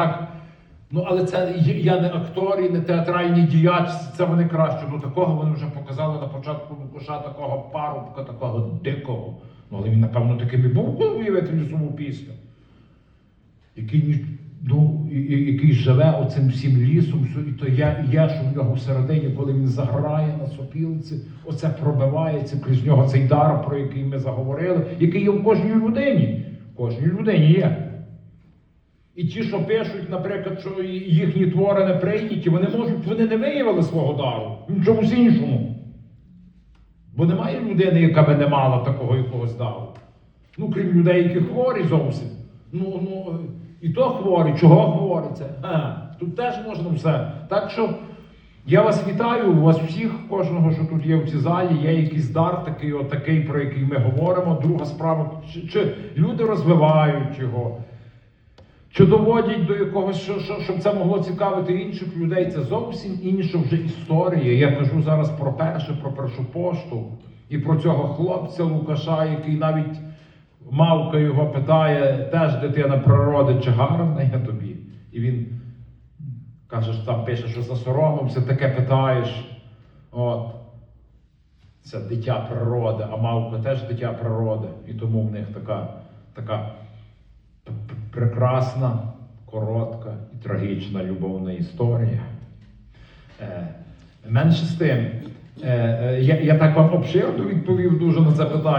Так, ну але це я не актор і не театральний діяч, це вони краще. Ну такого вони вже показали на початку Лукаша, такого парубка, такого дикого. Ну але він, напевно, таким і був, коли уявити лісову пісню. Який, ну, який живе оцим всім лісом, і то і я, що в нього всередині, коли він заграє на сопілці, оце пробивається крізь нього цей дар, про який ми заговорили, який є в кожній людині. В кожній людині є. І ті, що пишуть, наприклад, що їхні твори не прийняті, вони можуть, вони не виявили свого дару в чомусь іншому. Бо немає людини, яка би не мала такого якогось дару. Ну, крім людей, які хворі зовсім. Ну, ну, і то хворі, чого хворі це? Тут теж можна все. Так що я вас вітаю, у вас всіх, кожного, що тут є в цій залі, є якийсь дар такий, отакий, про який ми говоримо. Друга справа, чи, чи люди розвивають його. Чи доводять до якогось, що, що, щоб це могло цікавити інших людей, це зовсім інша вже історія. Я кажу зараз про перше, про першу пошту і про цього хлопця Лукаша, який навіть мавка його питає, теж дитина природи, чи гарна я тобі? І він каже, що там пише, що засоромився, таке питаєш. От. Це дитя природи, а мавка теж дитя природи. І тому в них така, така прекрасна, коротка і трагічна любовна історія. Е, менше з тим, е, е, я, я так вам обширно відповів дуже на це питання.